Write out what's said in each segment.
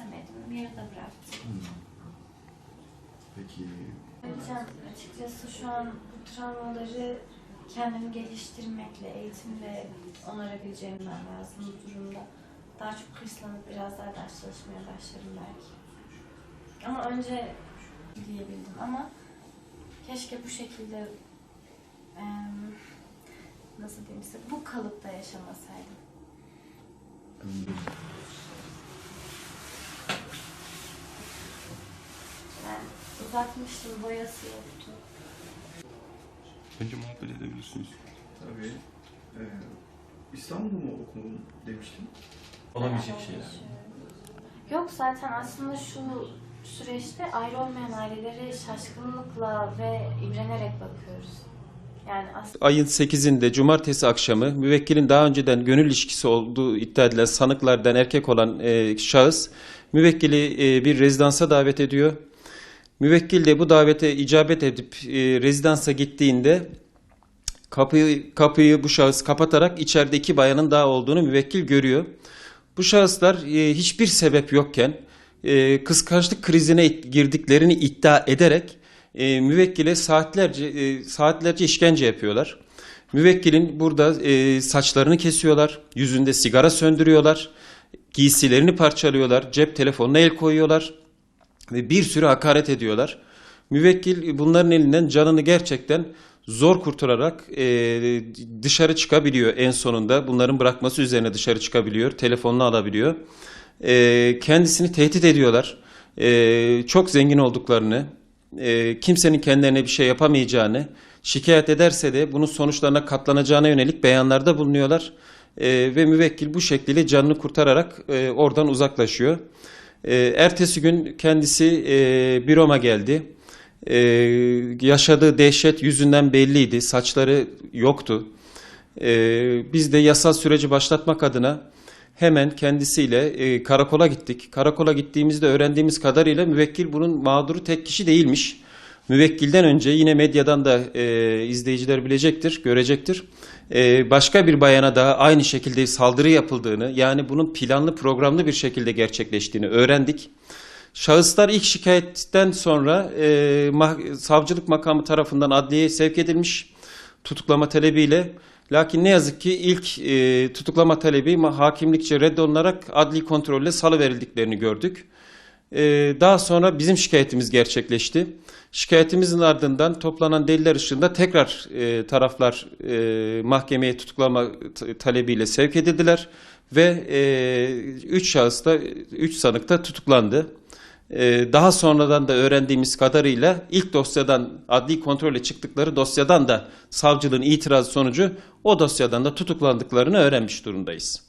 başındaydım. Yarıda bıraktım. Peki Hocam açıkçası şu an bu travmaları kendimi geliştirmekle, eğitimle onarabileceğimden lazım bu durumda. Daha çok hırslanıp biraz daha ders çalışmaya başlarım belki. Ama önce diyebildim ama keşke bu şekilde em, nasıl diyeyim size bu kalıpta yaşamasaydım. Ben uzatmıştım, boyası yoktu. Önce muhabbet edebilirsiniz. tabii e, İstanbul'da mı okudun demiştin? Olabilecek şeyler. Yok zaten aslında şu süreçte ayrı olmayan ailelere şaşkınlıkla ve imrenerek bakıyoruz. Yani aslında Ayın 8'inde cumartesi akşamı müvekkilin daha önceden gönül ilişkisi olduğu iddia edilen sanıklardan erkek olan e, şahıs müvekkili e, bir rezidansa davet ediyor. Müvekkil de bu davete icabet edip e, rezidansa gittiğinde kapıyı kapıyı bu şahıs kapatarak içeride iki bayanın daha olduğunu müvekkil görüyor. Bu şahıslar e, hiçbir sebep yokken e, kıskançlık krizine girdiklerini iddia ederek e, müvekkile saatlerce e, saatlerce işkence yapıyorlar. Müvekkilin burada e, saçlarını kesiyorlar, yüzünde sigara söndürüyorlar, giysilerini parçalıyorlar, cep telefonuna el koyuyorlar ve bir sürü hakaret ediyorlar. Müvekkil bunların elinden canını gerçekten zor kurtararak e, dışarı çıkabiliyor en sonunda. Bunların bırakması üzerine dışarı çıkabiliyor, telefonunu alabiliyor. E, kendisini tehdit ediyorlar. E, çok zengin olduklarını, e, kimsenin kendilerine bir şey yapamayacağını, şikayet ederse de bunun sonuçlarına katlanacağına yönelik beyanlarda bulunuyorlar. E, ve müvekkil bu şekilde canını kurtararak e, oradan uzaklaşıyor. E, ertesi gün kendisi e, büroma geldi. E, yaşadığı dehşet yüzünden belliydi. Saçları yoktu. E, biz de yasal süreci başlatmak adına hemen kendisiyle e, karakola gittik. Karakola gittiğimizde öğrendiğimiz kadarıyla müvekkil bunun mağduru tek kişi değilmiş. Müvekkilden önce yine medyadan da e, izleyiciler bilecektir, görecektir. E, başka bir bayana daha aynı şekilde saldırı yapıldığını, yani bunun planlı programlı bir şekilde gerçekleştiğini öğrendik. Şahıslar ilk şikayetten sonra e, mah- savcılık makamı tarafından adliyeye sevk edilmiş tutuklama talebiyle. Lakin ne yazık ki ilk e, tutuklama talebi hakimlikçe reddolunarak adli kontrolle salıverildiklerini gördük. E, daha sonra bizim şikayetimiz gerçekleşti. Şikayetimizin ardından toplanan deliller ışığında tekrar e, taraflar e, mahkemeye tutuklama talebiyle sevk edildiler ve e, üç şahıs da üç sanık da tutuklandı. Ee, daha sonradan da öğrendiğimiz kadarıyla ilk dosyadan adli kontrole çıktıkları dosyadan da savcılığın itirazı sonucu o dosyadan da tutuklandıklarını öğrenmiş durumdayız.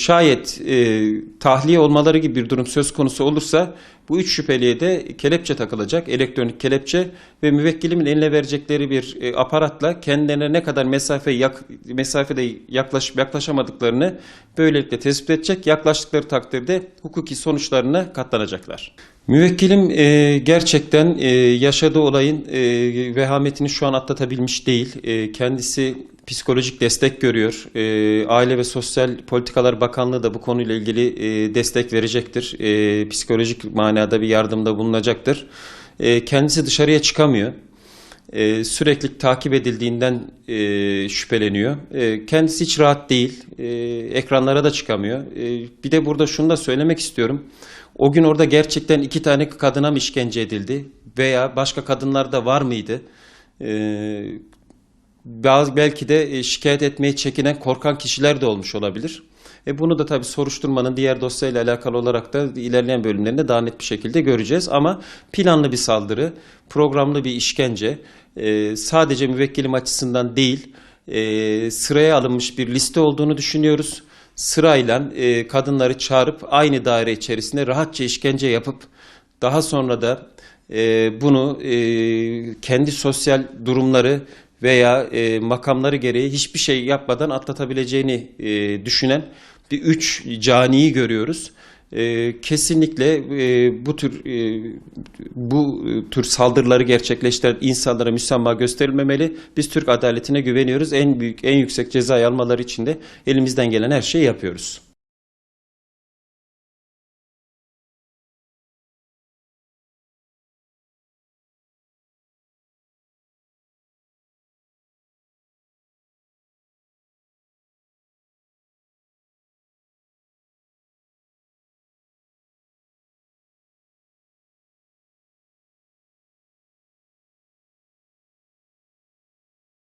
Şayet e, tahliye olmaları gibi bir durum söz konusu olursa bu üç şüpheliye de kelepçe takılacak, elektronik kelepçe ve müvekkilimin eline verecekleri bir e, aparatla kendilerine ne kadar mesafe yak, mesafede yaklaşıp yaklaşamadıklarını böylelikle tespit edecek. Yaklaştıkları takdirde hukuki sonuçlarına katlanacaklar. Müvekkilim e, gerçekten e, yaşadığı olayın e, vehametini şu an atlatabilmiş değil. E, kendisi psikolojik destek görüyor. E, Aile ve Sosyal Politikalar Bakanlığı da bu konuyla ilgili e, destek verecektir. E, psikolojik manada bir yardımda bulunacaktır. E, kendisi dışarıya çıkamıyor. E, sürekli takip edildiğinden e, şüpheleniyor. E, kendisi hiç rahat değil. Ekranlara da çıkamıyor. Bir de burada şunu da söylemek istiyorum. O gün orada gerçekten iki tane kadına mı işkence edildi? Veya başka kadınlar da var mıydı? E, belki de e, şikayet etmeye çekinen, korkan kişiler de olmuş olabilir. E bunu da tabii soruşturmanın diğer dosyayla alakalı olarak da ilerleyen bölümlerinde daha net bir şekilde göreceğiz. Ama planlı bir saldırı, programlı bir işkence, e, sadece müvekkilim açısından değil, e, sıraya alınmış bir liste olduğunu düşünüyoruz. Sırayla e, kadınları çağırıp aynı daire içerisinde rahatça işkence yapıp daha sonra da e, bunu e, kendi sosyal durumları veya e, makamları gereği hiçbir şey yapmadan atlatabileceğini e, düşünen bir üç caniyi görüyoruz. E, kesinlikle e, bu tür e, bu tür saldırıları gerçekleştiren insanlara müsamaha gösterilmemeli. Biz Türk adaletine güveniyoruz. En büyük, en yüksek cezayı almaları için de elimizden gelen her şeyi yapıyoruz.